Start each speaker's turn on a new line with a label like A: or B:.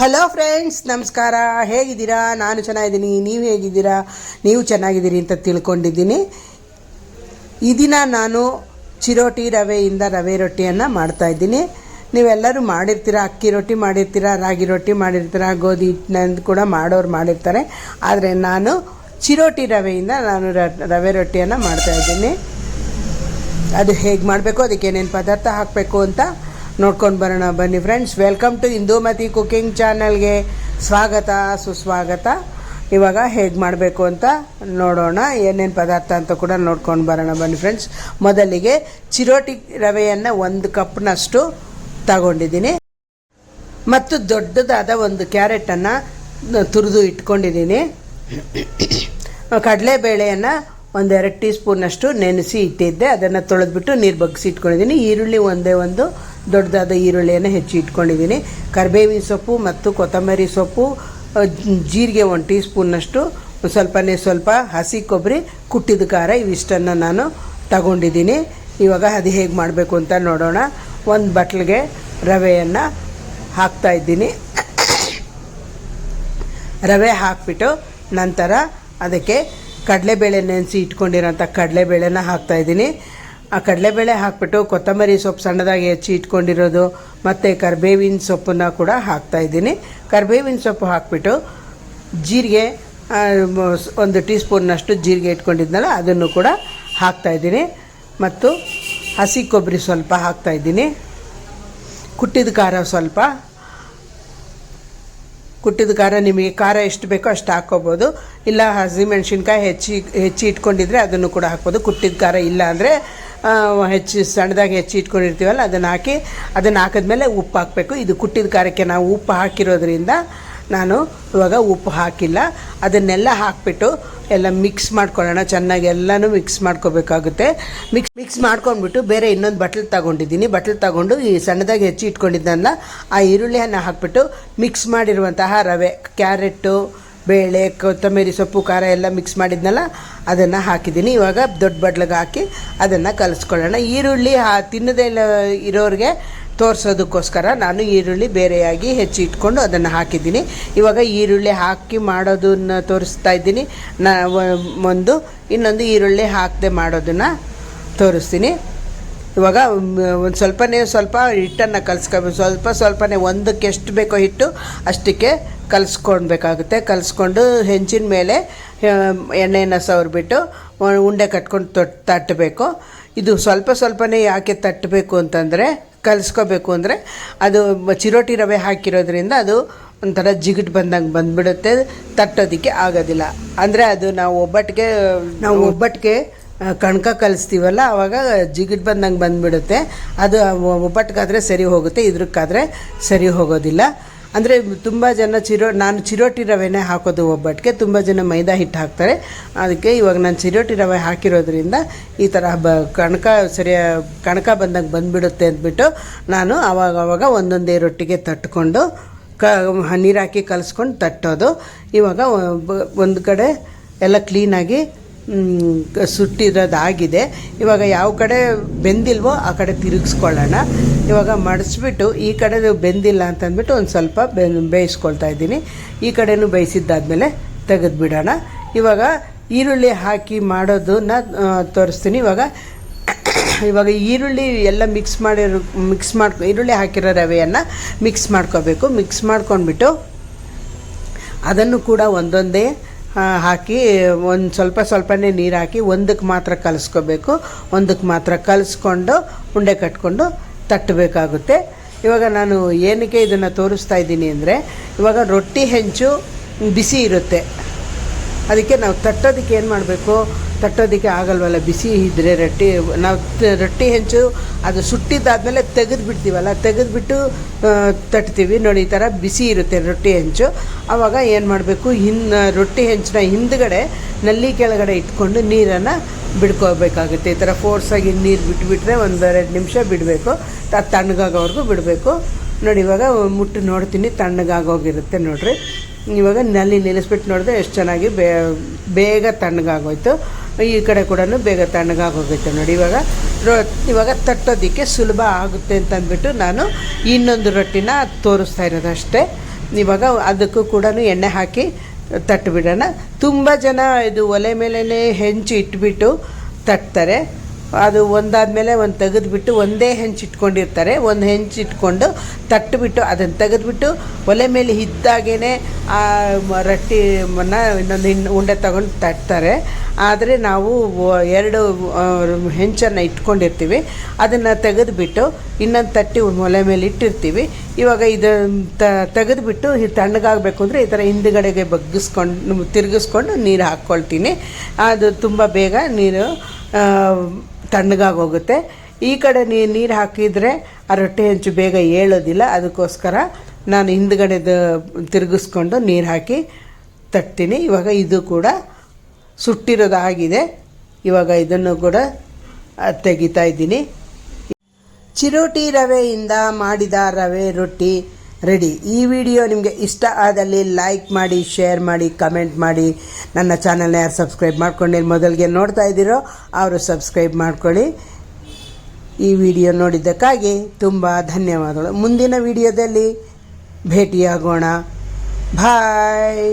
A: Hello friends ನಮಸ್ಕಾರ. ಹೇಗಿದ್ದೀರಾ? ನಾನು ಚೆನ್ನಾಗಿದ್ದೀನಿ. ನೀವು ಹೇಗಿದ್ದೀರಾ? ನೀವು ಚೆನ್ನಾಗಿದ್ದೀರಿ ಅಂತ ತಿಳ್ಕೊಂಡಿದ್ದೀನಿ. ಈ ದಿನ ನಾನು ಚಿರೋಟಿ ರವೆಯಿಂದ ರವೆ ರೊಟ್ಟಿಯನ್ನು ಮಾಡ್ತಾಯಿದ್ದೀನಿ ನೀವೆಲ್ಲರೂ ಮಾಡಿರ್ತೀರ? ಅಕ್ಕಿ ರೊಟ್ಟಿ ಮಾಡಿರ್ತೀರ? ರಾಗಿ ರೊಟ್ಟಿ ಮಾಡಿರ್ತೀರ? ಗೋಧಿ ಹಿಟ್ಟಿನಂದು ಕೂಡ ಮಾಡೋರು ಮಾಡಿರ್ತಾರೆ. ಆದರೆ ನಾನು ಚಿರೋಟಿ ರವೆಯಿಂದ ನಾನು ರವೆ ರೊಟ್ಟಿಯನ್ನು ಮಾಡ್ತಾಯಿದ್ದೀನಿ ಅದು ಹೇಗೆ ಮಾಡಬೇಕು? ಅದಕ್ಕೆ ಏನೇನು ಪದಾರ್ಥ ಹಾಕಬೇಕು ಅಂತ ನೋಡ್ಕೊಂಡು ಬರೋಣ. ಬನ್ನಿ friends welcome to Indumathi cooking ಚಾನಲ್ಗೆ ಸ್ವಾಗತ, ಸುಸ್ವಾಗತ. ಇವಾಗ ಹೇಗೆ ಮಾಡಬೇಕು ಅಂತ ನೋಡೋಣ. ಏನೇನು ಪದಾರ್ಥ ಅಂತ ಕೂಡ ನೋಡ್ಕೊಂಡು ಬರೋಣ. ಬನ್ನಿ ಫ್ರೆಂಡ್ಸ್ ಮೊದಲಿಗೆ ಚಿರೋಟಿ ರವೆಯನ್ನು ಒಂದು ಕಪ್ನಷ್ಟು ತಗೊಂಡಿದ್ದೀನಿ. ಮತ್ತು ದೊಡ್ಡದಾದ ಒಂದು ಕ್ಯಾರೆಟನ್ನು ತುರಿದು ಇಟ್ಕೊಂಡಿದ್ದೀನಿ. ಕಡಲೆಬೇಳೆಯನ್ನು ಒಂದೆರಡು ಟೀ ಸ್ಪೂನಷ್ಟು ನೆನೆಸಿ ಇಟ್ಟಿದ್ದೆ. ಅದನ್ನು ತೊಳೆದ್ಬಿಟ್ಟು ನೀರು ಬಗ್ಗಿಸಿ ಇಟ್ಕೊಂಡಿದ್ದೀನಿ. ಈರುಳ್ಳಿ ಒಂದೇ ಒಂದು ದೊಡ್ಡದಾದ ಈರುಳ್ಳಿಯನ್ನು ಹೆಚ್ಚಿ ಇಟ್ಕೊಂಡಿದ್ದೀನಿ. ಕರಿಬೇವಿನ ಸೊಪ್ಪು ಮತ್ತು ಕೊತ್ತಂಬರಿ ಸೊಪ್ಪು ಜೀರಿಗೆ ಒಂದು ಟೀ ಸ್ಪೂನ್ನಷ್ಟು ಸ್ವಲ್ಪನೇ ಸ್ವಲ್ಪ ಹಸಿ ಕೊಬ್ಬರಿ, ಕುಟ್ಟಿದ ಖಾರ ಇವಿಷ್ಟನ್ನು ನಾನು ತಗೊಂಡಿದ್ದೀನಿ. ಇವಾಗ ಅದು ಹೇಗೆ ಮಾಡಬೇಕು ಅಂತ ನೋಡೋಣ. ಒಂದು ಬಟ್ಲಿಗೆ ರವೆಯನ್ನು ಹಾಕ್ತಾ ಇದ್ದೀನಿ. ರವೆ ಹಾಕಿಬಿಟ್ಟು ನಂತರ ಅದಕ್ಕೆ ಕಡಲೆಬೇಳೆ ನೆನೆಸಿ ಇಟ್ಕೊಂಡಿರೋಂಥ ಕಡಲೆಬೇಳೆನ ಹಾಕ್ತಾಯಿದ್ದೀನಿ ಆ ಕಡಲೆಬೇಳೆ ಹಾಕ್ಬಿಟ್ಟು ಕೊತ್ತಂಬರಿ ಸೊಪ್ಪು ಸಣ್ಣದಾಗಿ ಹೆಚ್ಚಿ ಇಟ್ಕೊಂಡಿರೋದು, ಮತ್ತು ಕರಿಬೇವಿನ ಸೊಪ್ಪನ್ನ ಕೂಡ ಹಾಕ್ತಾಯಿದ್ದೀನಿ ಕರಿಬೇವಿನ ಸೊಪ್ಪು ಹಾಕ್ಬಿಟ್ಟು ಜೀರಿಗೆ ಒಂದು ಟೀ ಸ್ಪೂನ್ನಷ್ಟು ಜೀರಿಗೆ ಇಟ್ಕೊಂಡಿದ್ನಲ್ಲ, ಅದನ್ನು ಕೂಡ ಹಾಕ್ತಾಯಿದ್ದೀನಿ ಮತ್ತು ಹಸಿ ಕೊಬ್ಬರಿ ಸ್ವಲ್ಪ ಹಾಕ್ತಾಯಿದ್ದೀನಿ ಕುಟ್ಟಿದ ಖಾರ ಸ್ವಲ್ಪ ಕುಟ್ಟಿದ ಖಾರ, ನಿಮಗೆ ಖಾರ ಎಷ್ಟು ಬೇಕೋ ಅಷ್ಟು ಹಾಕ್ಕೋಬೋದು ಇಲ್ಲ ಹಸಿಮೆಣ್ಸಿನ್ಕಾಯಿ ಹೆಚ್ಚಿ ಹೆಚ್ಚಿ ಇಟ್ಕೊಂಡಿದ್ರೆ ಅದನ್ನು ಕೂಡ ಹಾಕ್ಬೋದು. ಕುಟ್ಟಿದ ಖಾರ ಇಲ್ಲ ಅಂದರೆ ಹೆಚ್ಚು ಸಣ್ಣದಾಗಿ ಹೆಚ್ಚಿ ಇಟ್ಕೊಂಡಿರ್ತೀವಲ್ಲ, ಅದನ್ನು ಹಾಕಿ, ಅದನ್ನು ಹಾಕಿದ್ಮೇಲೆ ಉಪ್ಪು ಹಾಕಬೇಕು. ಇದು ಕುಟ್ಟಿದ ಖಾರಕ್ಕೆ ನಾವು ಉಪ್ಪು ಹಾಕಿರೋದ್ರಿಂದ ನಾನು ಇವಾಗ ಉಪ್ಪು ಹಾಕಿಲ್ಲ. ಅದನ್ನೆಲ್ಲ ಹಾಕಿಬಿಟ್ಟು ಎಲ್ಲ ಮಿಕ್ಸ್ ಮಾಡ್ಕೊಳ್ಳೋಣ. ಚೆನ್ನಾಗಿ ಎಲ್ಲನೂ ಮಿಕ್ಸ್ ಮಾಡ್ಕೋಬೇಕಾಗುತ್ತೆ. ಮಿಕ್ಸ್ ಮಿಕ್ಸ್ ಮಾಡ್ಕೊಂಡ್ಬಿಟ್ಟು ಬೇರೆ ಇನ್ನೊಂದು ಬಟ್ಲು ತಗೊಂಡಿದ್ದೀನಿ. ಬಟ್ಲ್ ತಗೊಂಡು ಈ ಸಣ್ಣದಾಗಿ ಹೆಚ್ಚಿ ಇಟ್ಕೊಂಡಿದ್ದನ್ನ ಆ ಈರುಳ್ಳಿಯನ್ನು ಹಾಕ್ಬಿಟ್ಟು ಮಿಕ್ಸ್ ಮಾಡಿರುವಂತಹ ರವೆ ಕ್ಯಾರೆಟು ಬೇಳೆ, ಕೊತ್ತಂಬರಿ ಸೊಪ್ಪು, ಖಾರ ಎಲ್ಲ ಮಿಕ್ಸ್ ಮಾಡಿದ್ನಲ್ಲ, ಅದನ್ನು ಹಾಕಿದ್ದೀನಿ. ಇವಾಗ ದೊಡ್ಡ ಬಟ್ಲಿಗೆ ಹಾಕಿ ಅದನ್ನು ಕಲಿಸ್ಕೊಳ್ಳೋಣ. ಈರುಳ್ಳಿ ಹಾ, ತಿನ್ನದೇ ಇರೋರಿಗೆ ತೋರಿಸೋದಕ್ಕೋಸ್ಕರ ನಾನು ಈರುಳ್ಳಿ ಬೇರೆಯಾಗಿ ಹೆಚ್ಚಿ ಇಟ್ಕೊಂಡು ಅದನ್ನು ಹಾಕಿದ್ದೀನಿ. ಇವಾಗ ಈರುಳ್ಳಿ ಹಾಕಿ ಮಾಡೋದನ್ನು ತೋರಿಸ್ತಾ ಇದ್ದೀನಿ. ನಾ ಒಂದು, ಇನ್ನೊಂದು ಈರುಳ್ಳಿ ಹಾಕದೆ ಮಾಡೋದನ್ನು ತೋರಿಸ್ತೀನಿ. ಇವಾಗ ಒಂದು ಸ್ವಲ್ಪನೇ ಸ್ವಲ್ಪ ಹಿಟ್ಟನ್ನು ಕಲಿಸ್ಕೋಬೇಕು ಸ್ವಲ್ಪ ಸ್ವಲ್ಪನೇ ಒಂದಕ್ಕೆ ಎಷ್ಟು ಬೇಕೋ ಹಿಟ್ಟು ಅಷ್ಟಕ್ಕೆ ಕಲಿಸ್ಕೊಳ್ಬೇಕಾಗುತ್ತೆ ಕಲಿಸ್ಕೊಂಡು ಹೆಂಚಿನ ಮೇಲೆ ಎಣ್ಣೆಯನ್ನು ಸವರ್ಬಿಟ್ಟು ಉಂಡೆ ಕಟ್ಕೊಂಡು ತೊಟ್, ತಟ್ಟಬೇಕು. ಇದು ಸ್ವಲ್ಪ ಸ್ವಲ್ಪನೇ ಯಾಕೆ ತಟ್ಟಬೇಕು ಅಂತಂದರೆ ಕಲಿಸ್ಕೋಬೇಕು ಅಂದರೆ ಅದು ಚಿರೋಟಿ ರವೆ ಹಾಕಿರೋದ್ರಿಂದ ಅದು ಒಂಥರ ಜಿಗಿಟ್ ಬಂದಂಗೆ ಬಂದ್ಬಿಡುತ್ತೆ, ತಟ್ಟೋದಕ್ಕೆ ಆಗೋದಿಲ್ಲ. ಅಂದರೆ ಅದು ನಾವು ಒಬ್ಬಟ್ಟಿಗೆ ನಾವು ಒಬ್ಬಟ್ಟಿಗೆ ಕಣಕ ಕಲಿಸ್ತೀವಲ್ಲ ಆವಾಗ ಜಿಗಿಟ್ ಬಂದಂಗೆ ಬಂದ್ಬಿಡುತ್ತೆ. ಅದು ಒಬ್ಬಟ್ಟಿಗಾದರೆ ಸರಿ ಹೋಗುತ್ತೆ, ಇದ್ರಕ್ಕಾದರೆ ಸರಿ ಹೋಗೋದಿಲ್ಲ. ಅಂದರೆ ತುಂಬ ಜನ ಚಿರೋ, ನಾನು ಚಿರೋಟಿ ರವೆನೇ ಹಾಕೋದು ಒಬ್ಬಟ್ಟಿಗೆ ತುಂಬ ಜನ ಮೈದಾ ಹಿಟ್ಟು ಹಾಕ್ತಾರೆ. ಅದಕ್ಕೆ ಇವಾಗ ನಾನು ಚಿರೋಟಿ ರವೆ ಹಾಕಿರೋದ್ರಿಂದ ಈ ಥರ ಬ ಕಣಕ ಸರಿಯ, ಕಣಕ ಬಂದಂಗೆ ಬಂದುಬಿಡುತ್ತೆ ಅಂದ್ಬಿಟ್ಟು ನಾನು ಆವಾಗ ಒಂದೊಂದೇ ರೊಟ್ಟಿಗೆ ತಟ್ಕೊಂಡು ಕ, ನೀರು ಹಾಕಿ ಕಲಸ್ಕೊಂಡು ತಟ್ಟೋದು. ಇವಾಗ ಒಂದು ಕಡೆ ಎಲ್ಲ ಕ್ಲೀನಾಗಿ ಸುಟ್ಟಿರೋದಾಗಿದೆ. ಇವಾಗ ಯಾವ ಕಡೆ ಬೆಂದಿಲ್ವೋ ಆ ಕಡೆ ತಿರುಗಿಸ್ಕೊಳ್ಳೋಣ. ಇವಾಗ ಮಡಿಸ್ಬಿಟ್ಟು ಈ ಕಡೆ ಬೆಂದಿಲ್ಲ ಅಂತಂದ್ಬಿಟ್ಟು ಒಂದು ಸ್ವಲ್ಪ ಬೆ, ಬೇಯಿಸ್ಕೊಳ್ತಾ ಇದ್ದೀನಿ. ಈ ಕಡೆನೂ ಬೇಯಿಸಿದ್ದಾದಮೇಲೆ ತೆಗೆದುಬಿಡೋಣ. ಇವಾಗ ಈರುಳ್ಳಿ ಹಾಕಿ ಮಾಡೋದನ್ನ ತೋರಿಸ್ತೀನಿ. ಇವಾಗ ಇವಾಗ ಈರುಳ್ಳಿ ಎಲ್ಲ ಮಿಕ್ಸ್ ಮಾಡಿರೋ, ಮಿಕ್ಸ್ ಮಾಡ್ಕೊ, ಈರುಳ್ಳಿ ಹಾಕಿರೋ ರವೆಯನ್ನು ಮಿಕ್ಸ್ ಮಾಡ್ಕೋಬೇಕು. ಮಿಕ್ಸ್ ಮಾಡ್ಕೊಂಡ್ಬಿಟ್ಟು ಅದನ್ನು ಕೂಡ ಒಂದೊಂದೇ ಹಾಕಿ ಒಂದು ಸ್ವಲ್ಪ ಸ್ವಲ್ಪನೇ ನೀರು ಹಾಕಿ ಒಂದಕ್ಕೆ ಮಾತ್ರ ಕಲಿಸ್ಕೋಬೇಕು. ಒಂದಕ್ಕೆ ಮಾತ್ರ ಕಲಿಸ್ಕೊಂಡು ಉಂಡೆ ಕಟ್ಕೊಂಡು ತಟ್ಟಬೇಕಾಗುತ್ತೆ ಇವಾಗ ನಾನು ಏನಕ್ಕೆ ಇದನ್ನು ತೋರಿಸ್ತಾ ಇದ್ದೀನಿ ಅಂದರೆ, ಇವಾಗ ರೊಟ್ಟಿ ಹೆಂಚು ಬಿಸಿ ಇರುತ್ತೆ. ಅದಕ್ಕೆ ನಾವು ತಟ್ಟೋದಕ್ಕೆ ಏನು ಮಾಡಬೇಕು? ತಟ್ಟೋದಕ್ಕೆ ಆಗಲ್ವಲ್ಲ, ಬಿಸಿ ಇದ್ದರೆ ರೊಟ್ಟಿ, ನಾವು ರೊಟ್ಟಿ ಹೆಂಚು, ಅದು ಸುಟ್ಟಿದ್ದಾದಮೇಲೆ ತೆಗೆದು ಬಿಡ್ತೀವಲ್ಲ ತೆಗೆದುಬಿಟ್ಟು ತಟ್ತೀವಿ. ನೋಡಿ, ಈ ಥರ ಬಿಸಿ ಇರುತ್ತೆ ರೊಟ್ಟಿ ಹೆಂಚು. ಆವಾಗ ಏನು ಮಾಡಬೇಕು? ಹಿನ್ನ ರೊಟ್ಟಿ ಹೆಂಚಿನ ಹಿಂದ್ಗಡೆ, ನಲ್ಲಿ ಕೆಳಗಡೆ ಇಟ್ಕೊಂಡು ನೀರನ್ನು ಬಿಡ್ಕೋಬೇಕಾಗುತ್ತೆ. ಈ ಥರ ಫೋರ್ಸಾಗಿ ನೀರು ಬಿಟ್ಬಿಟ್ರೆ ಒಂದು ಎರಡು ನಿಮಿಷ ಬಿಡಬೇಕು. ತಣ್ಣಗಾಗೋವರೆಗೂ ಬಿಡಬೇಕು. ನೋಡಿ, ಇವಾಗ ಮುಟ್ಟು ನೋಡ್ತೀನಿ, ತಣ್ಣಗಾಗೋಗಿರುತ್ತೆ ನೋಡಿರಿ. ಇವಾಗ ನಲ್ಲಿ ನಿಲ್ಲಿಸ್ಬಿಟ್ಟು ನೋಡಿದ್ರೆ ಎಷ್ಟು ಚೆನ್ನಾಗಿ ಬೇಗ ತಣ್ಣಗಾಗೋಯ್ತು. ಈ ಕಡೆ ಕೂಡ ಬೇಗ ತಣ್ಣಗಾಗೋಗುತ್ತೆ ನೋಡಿ ಇವಾಗ. ರೊ, ಇವಾಗ ತಟ್ಟೋದಕ್ಕೆ ಸುಲಭ ಆಗುತ್ತೆ ಅಂತ ಅಂದ್ಬಿಟ್ಟು ನಾನು ಇನ್ನೊಂದು ರೊಟ್ಟಿನ ತೋರಿಸ್ತಾ ಇರೋದು ಅಷ್ಟೇ. ಇವಾಗ ಅದಕ್ಕೂ ಕೂಡ ಎಣ್ಣೆ ಹಾಕಿ ತಟ್ಟಿಬಿಡೋಣ ತುಂಬ ಜನ ಇದು ಒಲೆ ಮೇಲೇ ಹೆಂಚು ಇಟ್ಬಿಟ್ಟು ತಟ್ತಾರೆ. ಅದು ಒಂದಾದಮೇಲೆ ಒಂದು ತೆಗೆದುಬಿಟ್ಟು ಒಂದೇ ಹೆಂಚು ಇಟ್ಕೊಂಡಿರ್ತಾರೆ. ಒಂದು ಹೆಂಚು ಇಟ್ಕೊಂಡು ತಟ್ಟುಬಿಟ್ಟು ಅದನ್ನು ತೆಗೆದುಬಿಟ್ಟು ಒಲೆ ಮೇಲೆ ಇದ್ದಾಗೇ ಆ ರೊಟ್ಟಿ ರೊಟ್ಟಿನ ಇನ್ನೊಂದು ಇನ್ನು ಉಂಡೆ ತಗೊಂಡು ತಟ್ತಾರೆ. ಆದರೆ ನಾವು ಎರಡು ಹೆಂಚನ್ನು ಇಟ್ಕೊಂಡಿರ್ತೀವಿ. ಅದನ್ನು ತೆಗೆದುಬಿಟ್ಟು ಇನ್ನೊಂದು ತಟ್ಟಿ ಒಲೆ ಮೇಲೆ ಇಟ್ಟಿರ್ತೀವಿ. ಇವಾಗ ಇದು ತೆಗೆದುಬಿಟ್ಟು ಇದು ತಣ್ಣಗಾಗಬೇಕು ಅಂದರೆ ಈ ಥರ ಹಿಂದುಗಡೆಗೆ ಬಗ್ಗಿಸ್ಕೊಂಡು ತಿರುಗಿಸ್ಕೊಂಡು ನೀರು ಹಾಕ್ಕೊಳ್ತೀನಿ. ಅದು ತುಂಬ ಬೇಗ ನೀರು ತಣ್ಣಗಾಗಿ ಹೋಗುತ್ತೆ. ಈ ಕಡೆ ನೀರು ಹಾಕಿದರೆ ಆ ರೊಟ್ಟಿ ಹೆಂಚು ಬೇಗ ಏಳೋದಿಲ್ಲ. ಅದಕ್ಕೋಸ್ಕರ ನಾನು ಹಿಂದ್ಗಡೆದು ತಿರುಗಿಸ್ಕೊಂಡು ನೀರು ಹಾಕಿ ತಟ್ತೀನಿ. ಇವಾಗ ಇದು ಕೂಡ ಸುಟ್ಟಿರೋದಾಗಿದೆ ಇವಾಗ ಇದನ್ನು ಕೂಡ ತೆಗಿತಾ ಇದ್ದೀನಿ. ಚಿರೋಟಿ ರವೆಯಿಂದ ಮಾಡಿದ ರವೆ ರೊಟ್ಟಿ ರೆಡಿ. ಈ ವಿಡಿಯೋ ನಿಮಗೆ ಇಷ್ಟ ಆದಲ್ಲಿ ಲೈಕ್ ಮಾಡಿ ಶೇರ್ ಮಾಡಿ ಕಮೆಂಟ್ ಮಾಡಿ. ನನ್ನ ಚಾನಲ್ನ ಯಾರು ಸಬ್ಸ್ಕ್ರೈಬ್ ಮಾಡ್ಕೊಂಡು ಮೊದಲಿಗೆ ನೋಡ್ತಾ ಇದ್ದೀರೋ ಅವರು ಸಬ್ಸ್ಕ್ರೈಬ್ ಮಾಡ್ಕೊಳ್ಳಿ. ಈ ವಿಡಿಯೋ ನೋಡಿದ್ದಕ್ಕಾಗಿ ತುಂಬ ಧನ್ಯವಾದಗಳು. ಮುಂದಿನ ವಿಡಿಯೋದಲ್ಲಿ ಭೇಟಿಯಾಗೋಣ. ಬಾಯ್